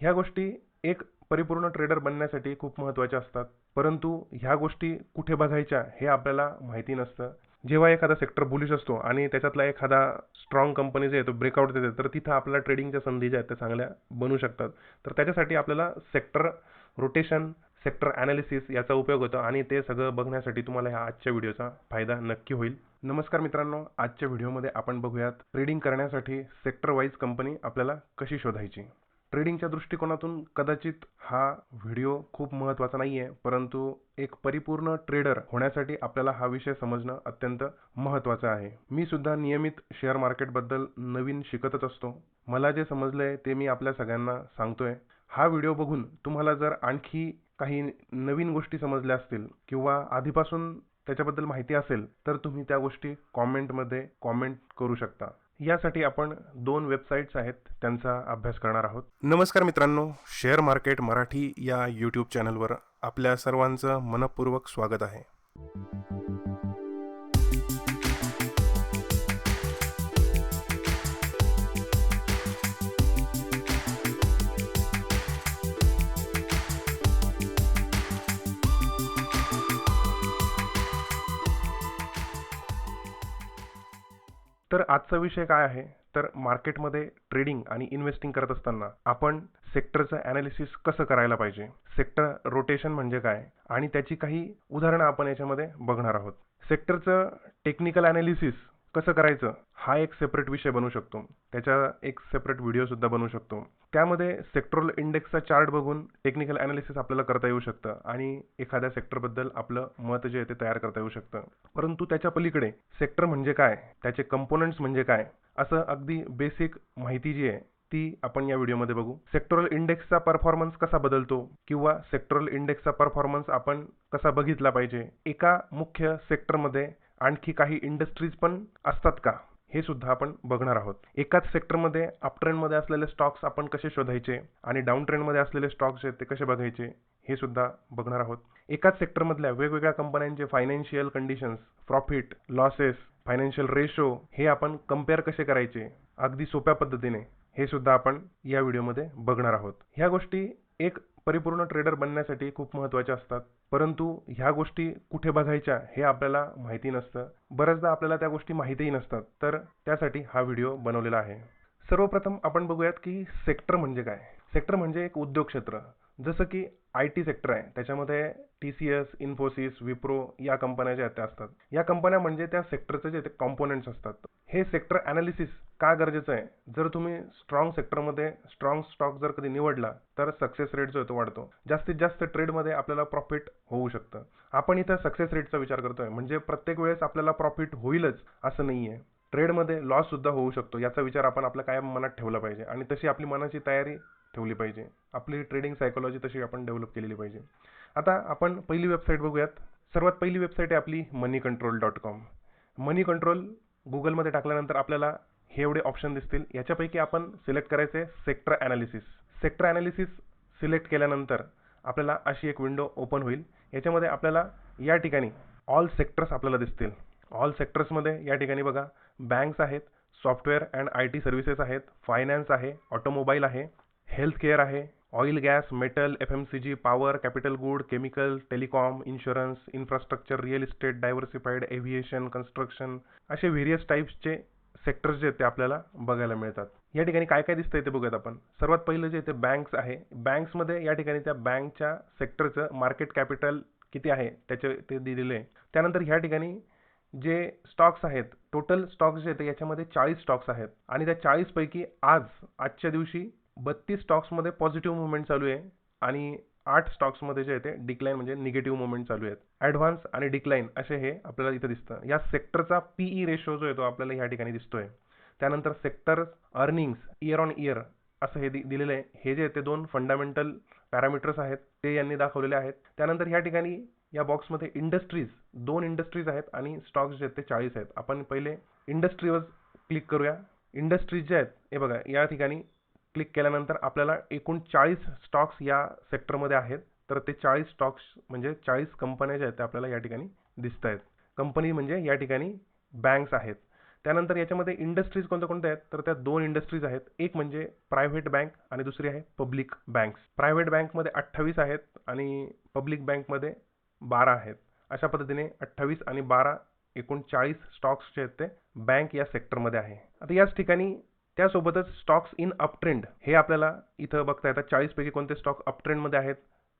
ह्या गोष्टी एक परिपूर्ण ट्रेडर बनण्यासाठी खूप महत्त्वाच्या असतात. परंतु ह्या गोष्टी कुठे बघायच्या हे आपल्याला माहिती नसतं. जेव्हा एखादा सेक्टर बुलिश असतो आणि त्याच्यातला एखादा स्ट्रॉंग कंपनी जे येतो ब्रेकआउट देते तर तिथं आपल्याला ट्रेडिंगच्या संधी ज्या आहेत त्या चांगल्या बनू शकतात. तर त्याच्यासाठी आपल्याला सेक्टर रोटेशन सेक्टर ॲनालिसिस याचा उपयोग होतो आणि ते सगळं बघण्यासाठी तुम्हाला ह्या आजच्या व्हिडिओचा फायदा नक्की होईल. नमस्कार मित्रांनो आजच्या व्हिडिओमध्ये आपण बघूयात ट्रेडिंग करण्यासाठी सेक्टर वाईज कंपनी आपल्याला कशी शोधायची? ट्रेडिंगच्या दृष्टिकोनातून कदाचित हा व्हिडिओ खूप महत्त्वाचा नाही आहे परंतु एक परिपूर्ण ट्रेडर होण्यासाठी आपल्याला हा विषय समजणं अत्यंत महत्त्वाचं आहे. मी सुद्धा नियमित शेअर मार्केटबद्दल नवीन शिकतच असतो. मला जे समजलं आहे ते मी आपल्या सगळ्यांना सांगतोय. हा व्हिडिओ बघून तुम्हाला जर आणखी काही नवीन गोष्टी समजल्या असतील किंवा आधीपासून त्याच्याबद्दल माहिती असेल तर तुम्ही त्या गोष्टी कॉमेंटमध्ये कॉमेंट करू शकता. यासाठी आपण दोन वेबसाईट्स आहेत त्यांचा अभ्यास करणार आहोत. नमस्कार मित्रांनो शेअर मार्केट मराठी या यूट्यूब चॅनलवर आपल्या सर्वांचं मनपूर्वक स्वागत आहे. तर आजचा विषय काय आहे? तर मार्केटमध्ये ट्रेडिंग आणि इन्व्हेस्टिंग करत असताना आपण सेक्टरचं ॲनालिसिस कसं करायला पाहिजे? सेक्टर रोटेशन म्हणजे काय? आणि त्याची काही उदाहरणं आपण याच्यामध्ये बघणार आहोत. सेक्टरचं टेक्निकल ॲनालिसिस कसं करायचं? हा एक सेपरेट विषय बनू शकतो. त्याचा एक सेपरेट व्हिडिओसुद्धा बनवू शकतो. त्यामध्ये सेक्टरल इंडेक्सचा चार्ट बघून टेक्निकल ॲनालिसिस आपल्याला करता येऊ शकतं आणि एखाद्या सेक्टरबद्दल आपलं मत जे आहे ते तयार करता येऊ शकतं. परंतु त्याच्या पलीकडे सेक्टर म्हणजे काय? त्याचे कंपोनंट्स म्हणजे काय? असं अगदी बेसिक माहिती जी आहे ती आपण या व्हिडिओमध्ये बघू. सेक्टरल इंडेक्सचा परफॉर्मन्स कसा बदलतो? किंवा सेक्टरल इंडेक्सचा परफॉर्मन्स आपण कसा बघितला पाहिजे? एका मुख्य सेक्टरमध्ये आणखी काही इंडस्ट्रीज पण असतात का? हे सुद्धा आपण बघणार आहोत. एकाच सेक्टरमध्ये अपट्रेंडमध्ये असलेले स्टॉक्स आपण कसे शोधायचे आणि डाऊन ट्रेंडमध्ये असलेले स्टॉक्स आहेत ते कसे बघायचे हे सुद्धा बघणार आहोत. एकाच सेक्टरमधल्या वेगवेगळ्या कंपन्यांचे financial conditions profit losses financial ratio हे आपण कंपेअर कसे करायचे? अगदी सोप्या पद्धतीने हे सुद्धा आपण या व्हिडिओमध्ये बघणार आहोत. ह्या गोष्टी एक परिपूर्ण ट्रेडर बनण्यासाठी खूप महत्त्वाच्या असतात. परंतु ह्या गोष्टी कुठे बघायच्या हे आपल्याला माहिती नसतं. बऱ्याचदा आपल्याला त्या गोष्टी माहितीही नसतात. तर त्यासाठी हा व्हिडिओ बनवलेला आहे. सर्वप्रथम आपण बघूयात की सेक्टर म्हणजे काय? सेक्टर म्हणजे एक उद्योग क्षेत्र. जसं की आय टी सेक्टर आहे. त्याच्यामध्ये T C S Infosys Wipro या कंपन्या ज्या त्या असतात. या कंपन्या म्हणजे त्या सेक्टरचे जे कॉम्पोनंट्स असतात. हे सेक्टर ॲनालिसिस का गरजेचं आहे? जर तुम्ही स्ट्रॉंग सेक्टरमध्ये स्ट्रॉंग स्टॉक जर कधी निवडला तर सक्सेस रेट जो आहे तो वाढतो. जास्तीत जास्त ट्रेडमध्ये आपल्याला प्रॉफिट होऊ शकतं. आपण इथं सक्सेस रेटचा विचार करतोय. म्हणजे प्रत्येक वेळेस आपल्याला प्रॉफिट होईलच असं नाही आहे ट्रेडमध्ये लॉस सुद्धा होऊ शकतो. याचा विचार आपण आपल्या कायम मनात ठेवला पाहिजे आणि तशी आपली मनाची तयारी ठेवली पाहिजे. आपली ट्रेडिंग सायकोलॉजी तशी आपण डेव्हलप केलेली पाहिजे. आता आपण पहिली वेबसाईट बघूयात. सर्वात पहिली वेबसाईट आहे आपली money control dot com money control गुगलमध्ये टाकल्यानंतर आपल्याला हे एवढे ऑप्शन दिसतील. याच्यापैकी आपण सिलेक्ट करायचे sector analysis sector analysis select केल्यानंतर आपल्याला अशी एक विंडो ओपन होईल. याच्यामध्ये आपल्याला या ठिकाणी ऑल सेक्टर्स आपल्याला दिसतील. ऑल सेक्टर्समध्ये या ठिकाणी बघा बँक्स आहेत software and I T services आहेत फायनान्स आहे ऑटोमोबाईल आहे हेल्थ केअर आहे oil gas metal F M C G power capital good chemical telecom insurance infrastructure real estate diversified aviation construction असे व्हेरियस टाईप्सचे सेक्टर्स जे आहेत ते आपल्याला बघायला मिळतात. या ठिकाणी काय काय दिसतंय ते बघूयात आपण. सर्वात पहिलं जे ते बँक्स आहे बँक्समध्ये या ठिकाणी त्या बँकच्या सेक्टरचं मार्केट कॅपिटल किती आहे त्याचे ते दिलेले आहे. त्यानंतर ह्या ठिकाणी जे स्टॉक्स आहेत टोटल स्टॉक्स जे आहेत याच्यामध्ये चाळीस स्टॉक्स आहेत. आणि त्या चाळीसपैकी आज आजच्या दिवशी बत्तीस स्टॉक्समध्ये पॉझिटिव्ह मुवमेंट चालू आहे आणि आठ स्टॉक्समध्ये जे आहे ते डिक्लाईन म्हणजे निगेटिव्ह मुवमेंट चालू आहेत. ॲडव्हान्स आणि डिक्लाईन असे हे आपल्याला इथं दिसतं. या सेक्टरचा पीई रेशो जो आहे तो आपल्याला या ठिकाणी दिसतोय. त्यानंतर sector earnings year on year असं हे दि दिलेलं आहे. हे जे ते दोन फंडामेंटल पॅरामीटर्स आहेत ते यांनी दाखवलेले आहेत. त्यानंतर ह्या ठिकाणी या बॉक्समध्ये इंडस्ट्रीज दोन इंडस्ट्रीज आहेत आणि स्टॉक्स जे आहेत ते चाळीस आहेत. आपण पहिले इंडस्ट्रीवर क्लिक करूया. इंडस्ट्रीज जे आहेत हे बघा या ठिकाणी क्लिक केल्यानंतर आपल्याला एकूण चाळीस स्टॉक्स या सेक्टरमध्ये आहेत. तर ते चाळीस स्टॉक्स म्हणजे चाळीस कंपन्या ज्या आहेत त्या आपल्याला या ठिकाणी दिसत आहेत. कंपनी म्हणजे या ठिकाणी बँक्स आहेत. त्यानंतर याच्यामध्ये इंडस्ट्रीज कोणत्या कोणत्या आहेत तर त्या दोन इंडस्ट्रीज आहेत. एक म्हणजे प्रायव्हेट बँक आणि दुसरी आहे पब्लिक बँक्स. प्रायव्हेट बँकमध्ये अठ्ठावीस आहेत आणि पब्लिक बँकमध्ये बारा आहेत. अशा पद्धतीने अठ्ठावीस आणि बारा एकूण चाळीस स्टॉक्स जे आहेत ते बँक या सेक्टरमध्ये आहे. आता याच ठिकाणी त्यासोबतच स्टॉक्स इन अप ट्रेंड हे आपल्याला इथं बघता येतात. चाळीसपैकी कोणते स्टॉक अपट्रेंडमध्ये आहेत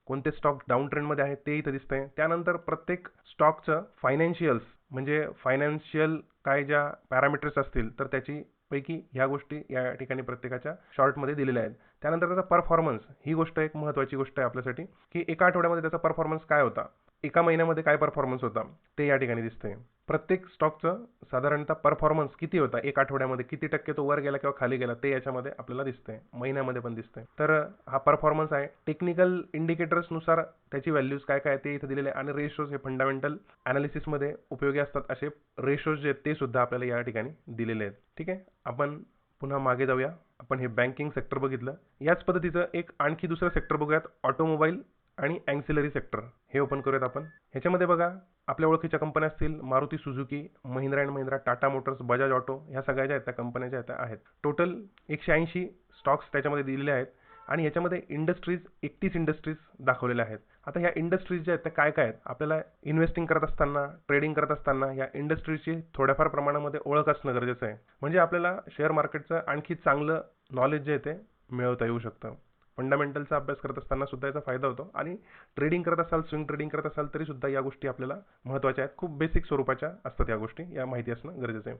कोणते स्टॉक डाऊन ट्रेंडमध्ये आहेत ते इथं दिसतंय. त्यानंतर प्रत्येक स्टॉकचं फायनान्शियल्स म्हणजे फायनान्शियल काय ज्या पॅरामीटर्स असतील तर त्याची पैकी ह्या गोष्टी या ठिकाणी प्रत्येकाच्या शॉर्टमध्ये दिलेल्या आहेत. त्यानंतर त्याचा परफॉर्मन्स ही गोष्ट एक महत्त्वाची गोष्ट आहे आपल्यासाठी की एका आठवड्यामध्ये त्याचा परफॉर्मन्स काय होता? एका महिन्यामध्ये काय परफॉर्मन्स होता ते या ठिकाणी दिसतंय. प्रत्येक स्टॉकचं साधारणतः परफॉर्मन्स किती होता एक आठवड्यामध्ये किती टक्के तो वर गेला किंवा खाली गेला ते याच्यामध्ये आपल्याला दिसतंय. महिन्यामध्ये पण दिसतंय. तर हा परफॉर्मन्स आहे. टेक्निकल इंडिकेटर्सनुसार त्याची व्हॅल्यूज काय काय ते इथे दिलेले आहे. आणि रेशोज हे फंडामेंटल अनालिसिसमध्ये उपयोगी असतात. असे रेशोज जे आहेत ते सुद्धा आपल्याला या ठिकाणी दिलेले आहेत. ठीक आहे? आपण पुन्हा मागे जाऊया. आपण हे बँकिंग सेक्टर बघितलं. याच पद्धतीचं एक आणखी दुसरं सेक्टर बघूयात. ऑटोमोबाईल आणि अँक्सिलरी सेक्टर हे ओपन करूयात आपण. ह्याच्यामध्ये बघा आपल्या ओळखीच्या कंपन्या असतील Maruti Suzuki Mahindra and Mahindra Tata motors Bajaj auto ह्या सगळ्या ज्या आहेत त्या कंपन्या ज्या आहेत आहेत. टोटल एकशे ऐंशी स्टॉक्स त्याच्यामध्ये दिलेले आहेत आणि याच्यामध्ये इंडस्ट्रीज एकतीस इंडस्ट्रीज दाखवलेल्या आहेत. आता ह्या इंडस्ट्रीज ज्या आहेत त्या काय काय आहेत? आपल्याला इन्व्हेस्टिंग करत असताना ट्रेडिंग करत असताना या इंडस्ट्रीजची थोड्याफार प्रमाणामध्ये ओळख असणं गरजेचं आहे. म्हणजे आपल्याला शेअर मार्केटचं आणखी चांगलं नॉलेज जे आहे ते मिळवता येऊ शकतं. फंडामेंटलचा अभ्यास करत असताना सुद्धा याचा फायदा होतो. आणि ट्रेडिंग करत असाल स्विंग ट्रेडिंग करत असाल तरी सुद्धा या गोष्टी आपल्याला महत्त्वाच्या आहेत. खूप बेसिक स्वरूपाच्या असतात या गोष्टी. या माहिती असणं गरजेचं आहे.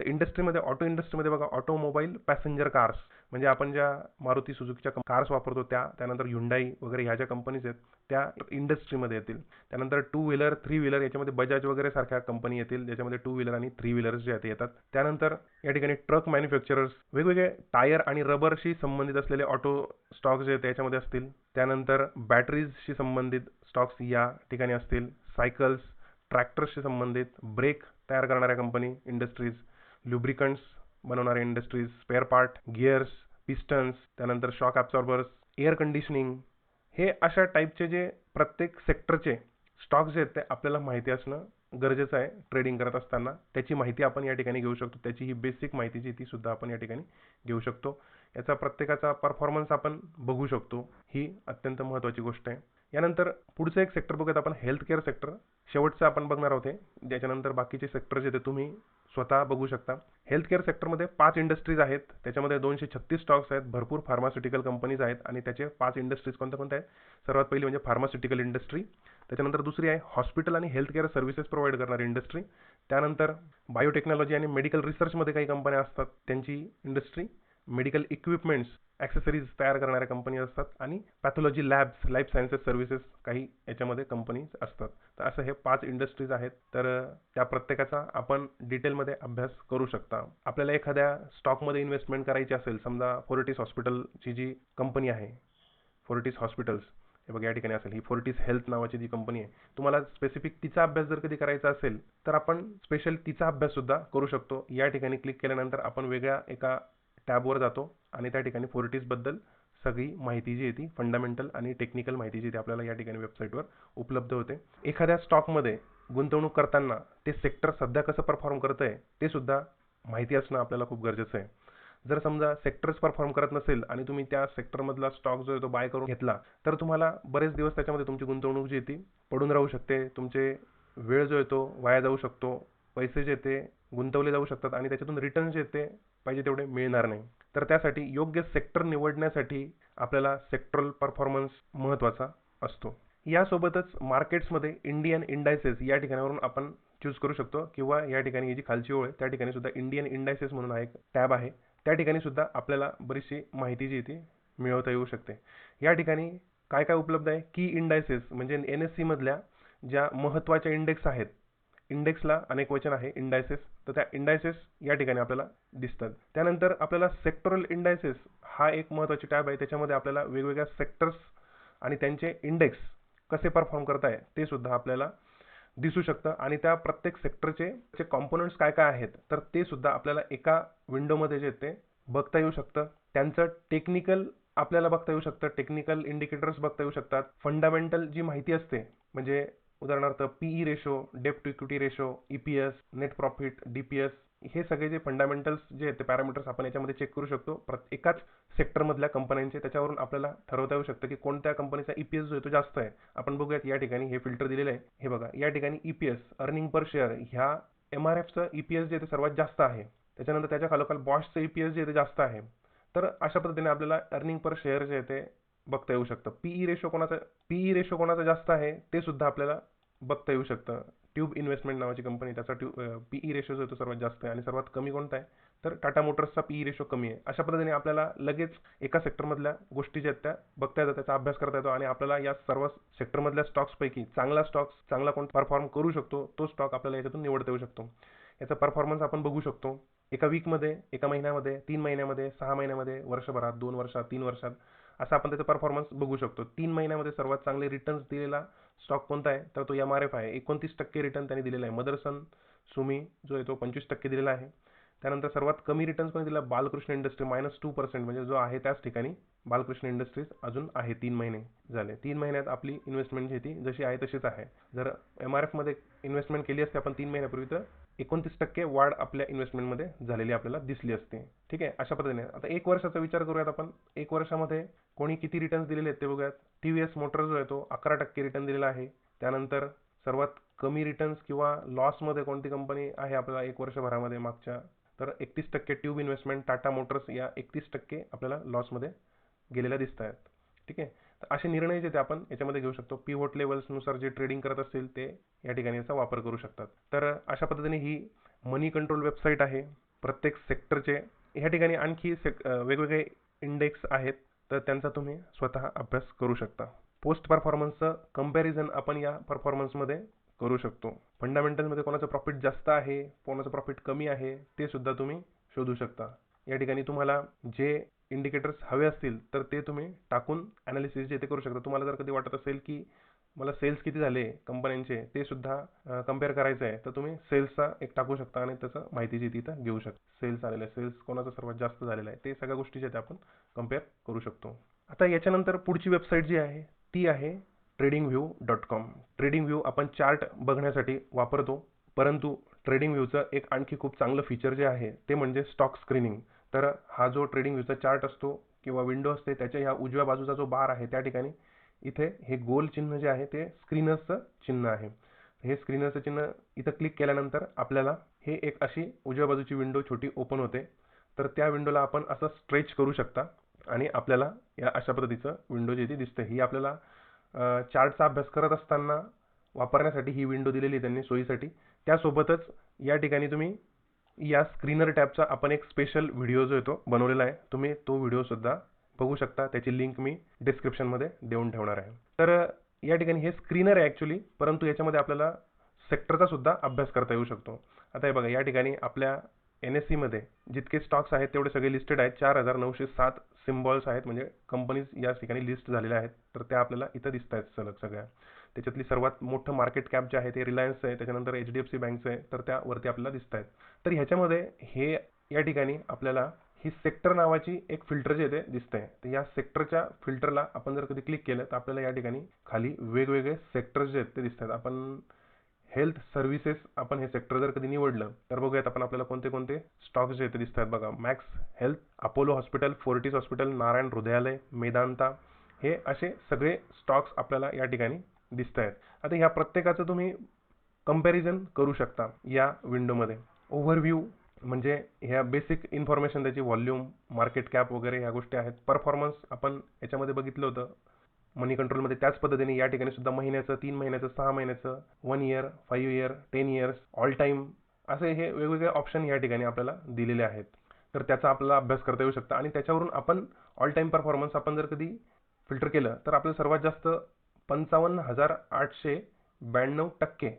तर इंडस्ट्रीमध्ये ऑटो इंडस्ट्रीमध्ये बघा ऑटोमोबाईल पॅसेंजर कार्स म्हणजे आपण ज्या मारुती सुझुकीच्या कार्स वापरतो त्या त्यानंतर युंडाई वगैरे ह्या ज्या कंपनीज आहेत त्या इंडस्ट्रीमध्ये येतील. त्यानंतर टू व्हीलर थ्री व्हीलर याच्यामध्ये बजाज वगैरे सारख्या कंपनी येतील ज्याच्यामध्ये टू व्हीलर आणि थ्री व्हीलर्स जे आहेत येतात. त्यानंतर या ठिकाणी ट्रक मॅन्युफॅक्चरर्स वेगवेगळे टायर आणि रबरशी संबंधित असलेले ऑटो स्टॉक्स जे आहेत याच्यामध्ये असतील. त्यानंतर बॅटरीजशी संबंधित स्टॉक्स या ठिकाणी असतील. सायकल्स ट्रॅक्टर्सशी संबंधित ब्रेक तयार करणाऱ्या कंपनी इंडस्ट्रीज ल्युब्रिकंट्स बनवणारे industries spare part gears pistons त्यानंतर शॉक ॲब्सॉर्बर्स एअर कंडिशनिंग हे अशा टाईपचे जे प्रत्येक सेक्टरचे स्टॉक्स जे आहेत ते आपल्याला माहिती असणं गरजेचं आहे ट्रेडिंग करत असताना. त्याची माहिती आपण या ठिकाणी घेऊ शकतो. त्याची ही बेसिक माहिती जी ती सुद्धा आपण या ठिकाणी घेऊ शकतो. याचा प्रत्येकाचा परफॉर्मन्स आपण बघू शकतो. ही अत्यंत महत्त्वाची गोष्ट आहे. यानंतर पुढचं एक सेक्टर बघत आपण हेल्थ केअर सेक्टर शेवटचं आपण बघणार आहोत त्याच्यानंतर बाकीचे सेक्टर जे ते तुम्ही स्वतः बघू शकता. हेल्थकेअर सेक्टरमध्ये पाच इंडस्ट्रीज आहेत. त्याच्यामध्ये दोनशे छत्तीस स्टॉक्स आहेत. भरपूर फार्मास्युटिकल कंपनीज आहेत. आणि त्याचे पाच इंडस्ट्रीज कोणत्या कोणत्या आहेत? सर्वात पहिली म्हणजे फार्मास्युटिकल इंडस्ट्री त्याच्यानंतर दुसरी आहे हॉस्पिटल आणि हेल्थकेअर सर्व्हिसेस प्रोव्हाइड करणारी इंडस्ट्री त्यानंतर बायोटेक्नॉलॉजी आणि मेडिकल रिसर्चमध्ये काही कंपन्या असतात. त्यांची इंडस्ट्री मेडिकल इक्विपमेंट्स ॲक्सेसरीज तयार करणाऱ्या कंपनी असतात आणि pathology labs life sciences services काही याच्यामध्ये कंपनीज असतात. तर असं हे पाच इंडस्ट्रीज आहेत. तर त्या प्रत्येकाचा आपण डिटेलमध्ये अभ्यास करू शकता. आपल्याला एखाद्या स्टॉकमध्ये इन्व्हेस्टमेंट करायची असेल समजा फोर्टिस हॉस्पिटलची जी कंपनी आहे फोर्टिस हॉस्पिटल्स हे बघा या ठिकाणी असेल ही फोर्टिस हेल्थ नावाची जी कंपनी आहे. तुम्हाला स्पेसिफिक तिचा अभ्यास जर कधी करायचा असेल तर आपण स्पेशल तिचा अभ्यास सुद्धा करू शकतो. या ठिकाणी क्लिक केल्यानंतर आपण वेगळ्या एका टॅबवर जातो आणि त्या ठिकाणी फोर्टिसबद्दल सगळी माहिती जी आहे ती फंडामेंटल आणि टेक्निकल माहिती जी ती आपल्याला या ठिकाणी वेबसाईटवर उपलब्ध होते. एखाद्या स्टॉकमध्ये गुंतवणूक करताना ते सेक्टर सध्या कसं परफॉर्म करतं आहे ते सुद्धा माहिती असणं आपल्याला खूप गरजेचं आहे. जर समजा सेक्टर्स परफॉर्म करत नसेल आणि तुम्ही त्या सेक्टरमधला स्टॉक जो आहे तो बाय करून घेतला तर तुम्हाला बरेच दिवस त्याच्यामध्ये तुमची गुंतवणूक जी आहे ती पडून राहू शकते तुमचे वेळ जो आहे तो वाया जाऊ शकतो पैसे जे ते गुंतवले जाऊ शकतात आणि त्याच्यातून रिटर्न जे ते पाहिजे तेवढे मिळणार नाही. तर त्यासाठी योग्य सेक्टर निवडण्यासाठी आपल्याला सेक्टरल परफॉर्मन्स महत्त्वाचा असतो. यासोबतच मार्केट्समध्ये इंडियन इंडायसेस या ठिकाणावरून आपण चूज करू शकतो किंवा या ठिकाणी जी खालची ओळ आहे त्या ठिकाणी सुद्धा इंडियन इंडायसेस म्हणून हा एक टॅब आहे. त्या ठिकाणी सुद्धा आपल्याला बरीचशी माहिती जी ती मिळवता येऊ शकते. या ठिकाणी काय काय उपलब्ध आहे? की इंडायसेस म्हणजे एन एस सीमधल्या ज्या महत्त्वाच्या इंडेक्स आहेत इंडेक्सला अनेक वचन आहे इंडायसेस तर त्या इंडायसेस या ठिकाणी आपल्याला दिसतात. त्यानंतर आपल्याला सेक्टरल इंडायसेस हा एक महत्त्वाची टॅब आहे. त्याच्यामध्ये आपल्याला वेगवेगळ्या सेक्टर्स आणि त्यांचे इंडेक्स कसे परफॉर्म करताय ते सुद्धा आपल्याला दिसू शकतं. आणि त्या प्रत्येक सेक्टरचे जे कॉम्पोनंट्स काय काय आहेत तर ते सुद्धा आपल्याला एका विंडोमध्ये जे ते बघता येऊ शकतं. त्यांचं टेक्निकल आपल्याला बघता येऊ शकतं. टेक्निकल इंडिकेटर्स बघता येऊ शकतात. फंडामेंटल जी माहिती असते म्हणजे उदाहरणार्थ PE ratio debt to equity ratio EPS net profit DPS हे सगळे जे फंडामेंटल्स जे आहेत ते पॅरामीटर्स आपण याच्यामध्ये चेक करू शकतो. प्रत एकाच सेक्टरमधल्या कंपन्यांचे त्याच्यावरून आपल्याला ठरवता येऊ शकतं की कोणत्या कंपनीचा ईपीएस जो आहे तो जास्त आहे. आपण बघूयात या ठिकाणी हे फिल्टर दिलेलं आहे. हे बघा या ठिकाणी ईपीएस अर्निंग पर शेअर ह्या एम आर एफचं ईपीएस जे आहे ते सर्वात जास्त आहे. त्याच्यानंतर त्याच्या खालोखाल बॉशचं ईपीएस जे आहे ते जास्त आहे. तर अशा पद्धतीने आपल्याला अर्निंग पर शेअर जे आहे ते बघता येऊ शकतं. पीई रेशो कोणाचा पीई रेशो कोणाचा जास्त आहे ते सुद्धा आपल्याला बघता येऊ शकतं. ट्यूब इन्व्हेस्टमेंट नावाची कंपनी त्याचा ट्यूब ई रेशो जो येतो तो सर्वात जास्त आहे आणि सर्वात कमी कोणता आहे? तर टाटा मोटर्सचा पी ई रेशो कमी आहे. अशा पद्धतीने आपल्याला लगेच एका सेक्टरमधल्या गोष्टी ज्या आहेत त्या बघता येतात त्याचा अभ्यास करता येतो आणि आपल्याला या सर्व सेक्टरमधल्या स्टॉक्सपैकी चांगला स्टॉक्स चांगला कोण परफॉर्म करू शकतो तो स्टॉक आपल्याला याच्यातून निवडता येऊ शकतो. याचा परफॉर्मन्स आपण बघू शकतो. एका वीकमध्ये एका महिन्यामध्ये तीन महिन्यामध्ये सहा महिन्यामध्ये वर्षभरात दोन वर्षात तीन वर्षात असं आपण त्याचा परफॉर्मन्स बघू शकतो. तीन महिन्यामध्ये सर्वात चांगले रिटर्न्स दिलेला स्टॉक कोणता आहे तर तो एम आर एफ आहे. एकोणतीस टक्के रिटर्न त्यांनी दिलेला आहे. मदरसन सुमी जो आहे तो पंचवीस टक्के दिलेला आहे. त्यानंतर सर्वात कमी रिटर्न्स पण दिला Balkrishna industry minus two percent म्हणजे जो आहे त्याच ठिकाणी बालकृष्ण इंडस्ट्रीज अजून आहे. तीन महिने झाले. तीन महिन्यात आपली इन्व्हेस्टमेंट जी ती जशी आहे तशीच आहे. जर एम आर एफमध्ये इन्व्हेस्टमेंट केली असते आपण तीन महिन्यापूर्वी तर एकोणतीस टक्के वाढ आपल्या इन्व्हेस्टमेंटमध्ये झालेली आपल्याला दिसली असते. ठीक आहे? अशा पद्धतीने. आता एक वर्षाचा विचार करूयात आपण. एक वर्षामध्ये कोणी किती रिटर्न्स दिलेले आहेत ते बघूयात. टी व्ही एस मोटर जो आहे तो अकरा टक्के रिटर्न दिलेला आहे. त्यानंतर सर्वात कमी रिटर्न्स किंवा लॉसमध्ये कोणती कंपनी आहे आपल्याला एक वर्षभरामध्ये मागच्या? तर एकतीस टक्के ट्यूब इन्व्हेस्टमेंट टाटा मोटर्स या एकतीस टक्के आपल्याला लॉसमध्ये गेलेल्या दिसत आहेत. ठीक आहे? तर असे निर्णय जे ते आपण याच्यामध्ये घेऊ शकतो. पिवोट लेवल्सनुसार जे ट्रेडिंग करत असतील ते या ठिकाणी याचा वापर करू शकतात. तर अशा पद्धतीने ही मनी कंट्रोल वेबसाईट आहे. प्रत्येक सेक्टरचे ह्या ठिकाणी आणखी सेक वेगवेगळे इंडेक्स आहेत. तर त्यांचा तुम्ही स्वतः अभ्यास करू शकता. पोस्ट परफॉर्मन्सचं कंपॅरिझन आपण या परफॉर्मन्समध्ये करू शकतो. फंडामेंटलमध्ये कोणाचं प्रॉफिट जास्त आहे कोणाचं प्रॉफिट कमी आहे ते सुद्धा तुम्ही शोधू शकता. या ठिकाणी तुम्हाला जे इंडिकेटर्स हवे असतील तर ते तुम्ही टाकून ॲनालिसिस जे ते करू शकता. तुम्हाला जर कधी वाटत असेल की मला सेल्स किती झाले कंपन्यांचे ते सुद्धा कंपेअर करायचं आहे. तर तुम्ही सेल्सचा एक टाकू शकता आणि त्याचं माहिती जी तिथं घेऊ शकता. सेल्स आलेलं आहे. सेल्स कोणाचा सर्वात जास्त झालेलं आहे? ते सगळ्या गोष्टी ज्या आपण कंपेअर करू शकतो. आता याच्यानंतर पुढची वेबसाईट जी आहे ती आहे trading view dot com trading view आपण चार्ट बघण्यासाठी वापरतो. परंतु ट्रेडिंग व्ह्यूचं एक आणखी खूप चांगलं फीचर जे आहे ते म्हणजे स्टॉक स्क्रीनिंग तर हा जो ट्रेडिंग व्ह्यूचा चार्ट असतो किंवा विंडो असते त्याच्या ह्या उजव्या बाजूचा जो बार आहे त्या ठिकाणी इथे हे गोल चिन्ह जे आहे ते स्क्रीनर्सचं चिन्ह आहे. हे स्क्रीनरचं चिन्ह इथं क्लिक केल्यानंतर आपल्याला हे एक अशी उजव्या बाजूची विंडो छोटी ओपन होते. तर त्या विंडोला आपण असं स्ट्रेच करू शकता आणि आपल्याला या अशा पद्धतीचं विंडो जे ती दिसते ही आपल्याला चार्टचा अभ्यास करत असताना वापरण्यासाठी ही विंडो दिलेली त्यांनी सोयीसाठी. त्यासोबतच या ठिकाणी तुम्ही या स्क्रीनर टॅबचा आपण एक स्पेशल व्हिडिओ जो येतो बनवलेला आहे तुम्ही तो व्हिडिओसुद्धा बघू शकता त्याची लिंक मी डिस्क्रिप्शनमध्ये देऊन ठेवणार आहे. तर या ठिकाणी हे स्क्रीनर आहे ॲक्च्युली परंतु याच्यामध्ये आपल्याला सेक्टरचा सुद्धा अभ्यास करता येऊ शकतो. आता हे बघा या ठिकाणी आपल्या एन एस सीमध्ये जितके स्टॉक्स आहेत तेवढे सगळे लिस्टेड आहेत. चार हजार नऊशे सात सिम्बॉल्स आहेत म्हणजे कंपनीज या ठिकाणी लिस्ट झालेल्या आहेत. तर त्या आपल्याला इथं दिसत आहेत सलग सगळ्या. त्याच्यातली सर्वात मोठं मार्केट कॅप जे आहे ते रिलायन्स आहे. त्याच्यानंतर एच डी एफ सी बँकचं आहे. तर त्यावरती आपल्याला दिसत आहेत. तर ह्याच्यामध्ये हे या ठिकाणी आपल्याला ही सेक्टर नावाची एक फिल्टर जे येते ते तर या सेक्टरच्या फिल्टरला आपण जर कधी क्लिक केलं तर आपल्याला या ठिकाणी खाली वेगवेगळे सेक्टर्स जे आहेत ते दिसत आहेत आपण हेल्थ सर्व्हिसेस आपण हे सेक्टर जर कधी निवडलं तर बघूयात आपण आपल्याला कोणते कोणते स्टॉक्स जे ते दिसत आहेत बघा. Max health Apollo hospital Fortis hospital Narayana Hrudayalaya Medanta हे असे सगळे स्टॉक्स आपल्याला या ठिकाणी दिसत आहेत आता ह्या प्रत्येकाचं तुम्ही कंपॅरिझन करू शकता या विंडोमध्ये ओव्हरव्ह्यू म्हणजे ह्या बेसिक इन्फॉर्मेशन त्याची व्हॉल्यूम मार्केट कॅप वगैरे ह्या गोष्टी आहेत. परफॉर्मन्स आपण याच्यामध्ये बघितलं होतं. मनी कंट्रोलमध्ये त्याच पद्धतीने या ठिकाणी सुद्धा महिन्याचं तीन महिन्याचं सहा महिन्याचं one year five year ten years all time असे हे वेगवेगळे ऑप्शन या ठिकाणी आपल्याला दिलेले आहेत. तर त्याचा आपल्याला अभ्यास करता येऊ शकता. आणि त्याच्यावरून आपण ऑल टाईम परफॉर्मन्स आपण जर कधी फिल्टर केलं तर आपल्याला सर्वात जास्त पंचावन्न हजार आठशे ब्याण्णव टक्के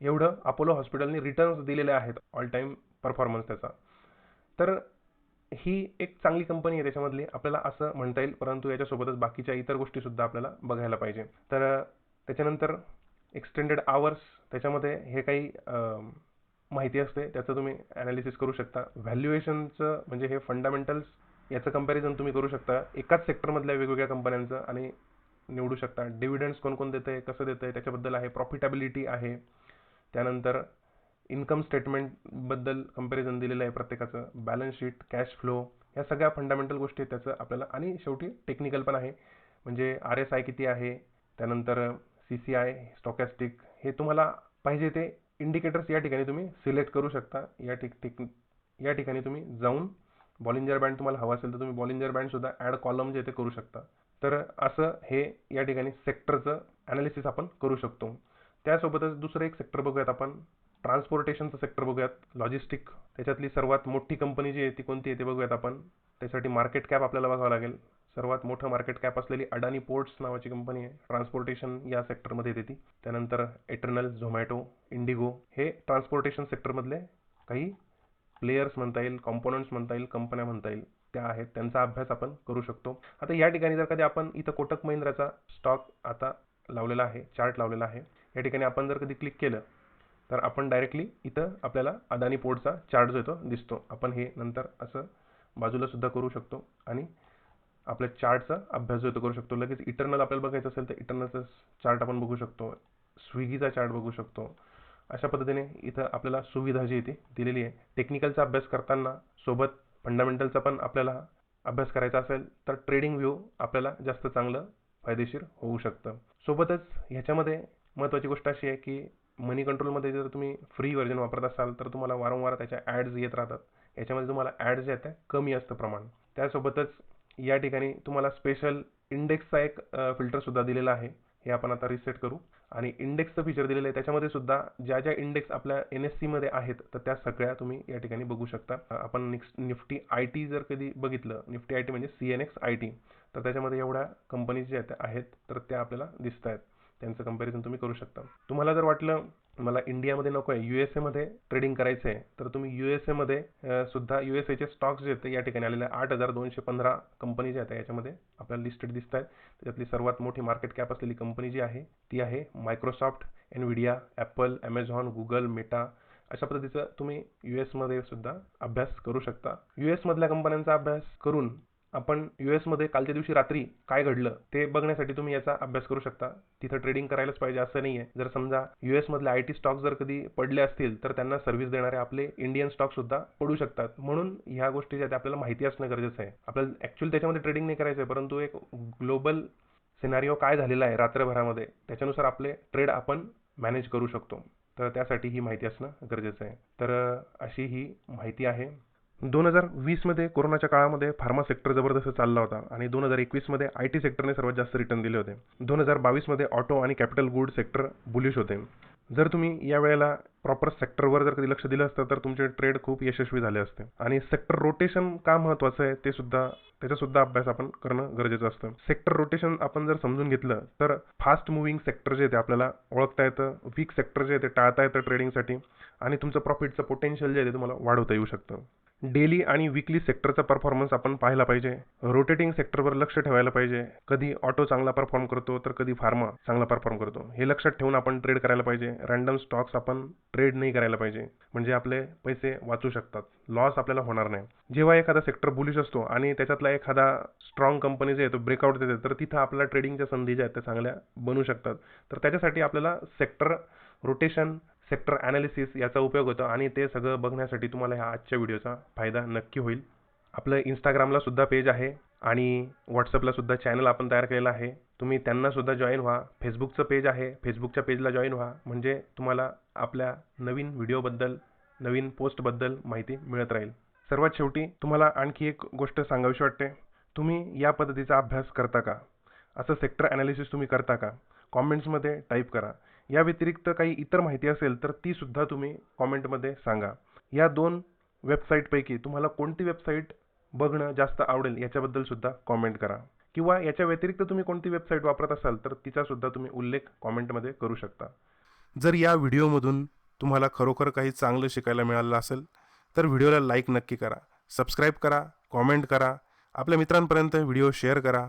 एवढं अपोलो हॉस्पिटलने रिटर्न्स दिलेले आहेत ऑल टाईम परफॉर्मन्स त्याचा. तर ही एक चांगली कंपनी आहे त्याच्यामधली. आपल्याला असं म्हणता येईल परंतु याच्यासोबतच बाकीच्या इतर गोष्टीसुद्धा आपल्याला बघायला पाहिजे. तर त्याच्यानंतर एक्सटेंडेड आवर्स त्याच्यामध्ये हे काही माहिती असते. त्याचं तुम्ही ॲनालिसिस करू शकता. व्हॅल्युएशनचं म्हणजे हे फंडामेंटल्स याचं कंपॅरिझन तुम्ही करू शकता. एकाच सेक्टरमधल्या वेगवेगळ्या कंपन्यांचं आणि निवडू शकता. डिव्हिडंड्स कोण कोण देतं आहे कसं देतं आहे त्याच्याबद्दल आहे. प्रॉफिटेबिलिटी आहे. त्यानंतर इन्कम स्टेटमेंटबद्दल कंपॅरिझन दिलेलं आहे प्रत्येकाचं. बॅलन्स शीट कॅश फ्लो या सगळ्या फंडामेंटल गोष्टी आहेत त्याचं आपल्याला. आणि शेवटी टेक्निकल पण आहे. म्हणजे आर एस आय किती आहे? त्यानंतर सी सी आय स्टॉकॅस्टिक हे तुम्हाला पाहिजे ते इंडिकेटर्स या ठिकाणी तुम्ही सिलेक्ट करू शकता. या ठिक ठिक या ठिकाणी तुम्ही जाऊन बॉलिंजर बँड तुम्हाला हवा असेल तर तुम्ही बॉलिंजर बँडसुद्धा ॲड कॉलम जे ते करू शकता. तर असं हे या ठिकाणी सेक्टरचं ॲनालिसिस आपण करू शकतो. त्यासोबतच दुसरं एक सेक्टर बघूयात आपण. ट्रान्सपोर्टेशनचं सेक्टर बघूयात. लॉजिस्टिक त्याच्यातली सर्वात मोठी कंपनी जी आहे ती कोणती आहे ते बघूयात आपण. त्यासाठी मार्केट कॅप आपल्याला बघावं लागेल. सर्वात मोठं मार्केट कॅप असलेली अडानी पोर्ट्स नावाची कंपनी आहे. ट्रान्सपोर्टेशन या सेक्टरमध्ये येते ती. त्यानंतर एटर्नल झोमॅटो इंडिगो हे ट्रान्सपोर्टेशन सेक्टरमधले काही प्लेयर्स म्हणता येईल कॉम्पोनंट्स म्हणता येईल कंपन्या म्हणता येईल त्या आहेत. त्यांचा अभ्यास आपण करू शकतो. आता या ठिकाणी जर कधी आपण इथं कोटक महिंद्राचा स्टॉक आता लावलेला आहे चार्ट लावलेला आहे या ठिकाणी आपण जर कधी क्लिक केलं तर आपण डायरेक्टली इथं आपल्याला अदानी पोर्टचा चार्ट जो येतो दिसतो. आपण हे नंतर असं बाजूला सुद्धा करू शकतो आणि आपल्या चार्टचा अभ्यास जो तो करू शकतो. लगेच इटर्नल आपल्याला बघायचं असेल तर इटर्नलचा चार्ट आपण बघू शकतो. स्विगीचा चार्ट बघू शकतो. अशा पद्धतीने इथं आपल्याला सुविधा जी आहे ती दिलेली आहे. टेक्निकलचा अभ्यास करताना सोबत फंडामेंटलचा पण आपल्याला अभ्यास करायचा असेल तर ट्रेडिंग व्ह्यू आपल्याला जास्त चांगलं फायदेशीर होऊ शकतं. सोबतच ह्याच्यामध्ये महत्त्वाची गोष्ट अशी आहे की मनी कंट्रोलमध्ये जर तुम्ही फ्री व्हर्जन वापरत असाल तर तुम्हाला वारंवार त्याच्या ॲड्स येत राहतात. याच्यामध्ये तुम्हाला ॲड्स जे आहेत कमी असतं प्रमाण. त्यासोबतच या ठिकाणी तुम्हाला स्पेशल इंडेक्सचा एक फिल्टरसुद्धा दिलेला आहे. हे आपण आता रिसेट करू. आणि इंडेक्सचं फीचर दिलेलं आहे. त्याच्यामध्ये सुद्धा ज्या ज्या इंडेक्स आपल्या एन एस सीमध्ये आहेत तर त्या सगळ्या तुम्ही या ठिकाणी बघू शकता. आपण निक्स निफ्टी आय टी जर कधी बघितलं निफ्टी आय टी म्हणजे C N X I T तर त्याच्यामध्ये एवढ्या कंपनीज ज्या आहेत तर त्या आपल्याला दिसत आहेत त्यांचं कंपॅरिझन तुम्ही करू शकता. तुम्हाला जर वाटलं मला इंडियामध्ये नको आहे यू एस एमध्ये ट्रेडिंग करायचं आहे तर तुम्ही यू एस एमध्ये सुद्धा यू एस एचे स्टॉक्स जे आहेत या ठिकाणी आलेले आठ हजार दोनशे पंधरा कंपनी ज्या आहेत याच्यामध्ये आपल्याला लिस्टेड दिसत आहेत त्याच्यातली सर्वात मोठी मार्केट कॅप असलेली कंपनी जी आहे ती आहे Microsoft Nvidia Apple Amazon Google Meta अशा पद्धतीचं तुम्ही यू एसमध्ये सुद्धा अभ्यास करू शकता. यू एसमधल्या कंपन्यांचा अभ्यास करून आपण यू एसमध्ये कालच्या दिवशी रात्री काय घडलं ते बघण्यासाठी तुम्ही याचा अभ्यास करू शकता. तिथं ट्रेडिंग करायलाच पाहिजे असं नाही आहे जर समजा यू एसमधले आय टी स्टॉक जर कधी पडले असतील तर त्यांना सर्व्हिस देणारे आपले इंडियन स्टॉकसुद्धा पडू शकतात. म्हणून ह्या गोष्टी ज्या आपल्याला माहिती असणं गरजेचं आहे. आपल्याला ॲक्च्युअली त्याच्यामध्ये ट्रेडिंग नाही करायचं आहे परंतु एक ग्लोबल सिनारिओ काय झालेला आहे रात्रभरामध्ये त्याच्यानुसार आपले ट्रेड आपण मॅनेज करू शकतो. तर त्यासाठी ही माहिती असणं गरजेचं आहे. तर अशी ही माहिती आहे. दोन हजार वीसमध्ये कोरोनाच्या काळामध्ये फार्मा सेक्टर जबरदस्त चालला होता आणि दोन हजार एकवीसमध्ये आय टी सेक्टरने सर्वात जास्त रिटर्न दिले होते. दोन हजार बावीसमध्ये ऑटो आणि कॅपिटल गुड सेक्टर बुलिश होते. जर तुम्ही या वेळेला प्रॉपर सेक्टरवर जर कधी लक्ष दिलं असतं तर तुमचे ट्रेड खूप यशस्वी झाले असते. आणि सेक्टर रोटेशन का महत्त्वाचं आहे ते सुद्धा त्याचासुद्धा अभ्यास आपण करणं गरजेचं असतं. सेक्टर रोटेशन आपण जर समजून घेतलं तर फास्ट मुव्हिंग सेक्टर जे ते आपल्याला ओळखता येतं वीक सेक्टर जे आहे ते टाळता येतं ट्रेडिंगसाठी आणि तुमचं प्रॉफिटचं पोटेन्शियल जे आहे ते तुम्हाला वाढवता येऊ शकतं. डेली आणि विकली सेक्टरचा परफॉर्मन्स आपण पाहायला पाहिजे. रोटेटिंग सेक्टरवर लक्ष ठेवायला पाहिजे. कधी ऑटो चांगला परफॉर्म करतो तर कधी फार्मा चांगला परफॉर्म करतो. हे लक्षात ठेवून आपण ट्रेड करायला पाहिजे. रँडम स्टॉक्स आपण ट्रेड नाही करायला पाहिजे. म्हणजे आपले पैसे वाचू शकतात. लॉस आपल्याला होणार नाही. जेव्हा एखादा सेक्टर बुलिश असतो आणि त्याच्यातला एखादा स्ट्रॉंग कंपनी जे आहे तो ब्रेकआउट देते तर तिथं आपल्याला ट्रेडिंगच्या संधी ज्या आहेत त्या चांगल्या बनू शकतात. तर त्याच्यासाठी आपल्याला सेक्टर रोटेशन सेक्टर ॲनालिसिस याचा उपयोग होतो आणि ते सगळं बघण्यासाठी तुम्हाला ह्या आजच्या व्हिडिओचा फायदा नक्की होईल. आपलं इंस्टाग्रामला सुद्धा पेज आहे आणि व्हॉट्सअपला सुद्धा चॅनल आपण तयार केलेला आहे. तुम्ही त्यांना सुद्धा जॉईन व्हा. फेसबुकचं पेज आहे. फेसबुकच्या पेजला जॉईन व्हा. म्हणजे तुम्हाला आपल्या नवीन व्हिडिओबद्दल नवीन पोस्टबद्दल माहिती मिळत राहील. सर्वात शेवटी तुम्हाला आणखी एक गोष्ट सांगावीशी वाटते. तुम्ही या पद्धतीचा अभ्यास करता का? असं सेक्टर ॲनालिसिस तुम्ही करता का? कॉमेंट्समध्ये टाईप करा. या व्यतिरिक्त काही इतर माहिती असेल तर ती सुद्धा तुम्ही कॉमेंटमध्ये सांगा. या दोन वेबसाईटपैकी तुम्हाला कोणती वेबसाईट बघणं जास्त आवडेल याच्याबद्दल सुद्धा कॉमेंट करा. किंवा याच्या व्यतिरिक्त तुम्ही कोणती वेबसाईट वापरत असाल तर तिचा सुद्धा तुम्ही उल्लेख कॉमेंटमध्ये करू शकता. जर या व्हिडिओमधून तुम्हाला खरोखर काही चांगलं शिकायला मिळालं असेल तर व्हिडिओला लाईक नक्की करा. सबस्क्राईब करा कॉमेंट करा. आपल्या मित्रांपर्यंत व्हिडिओ शेअर करा.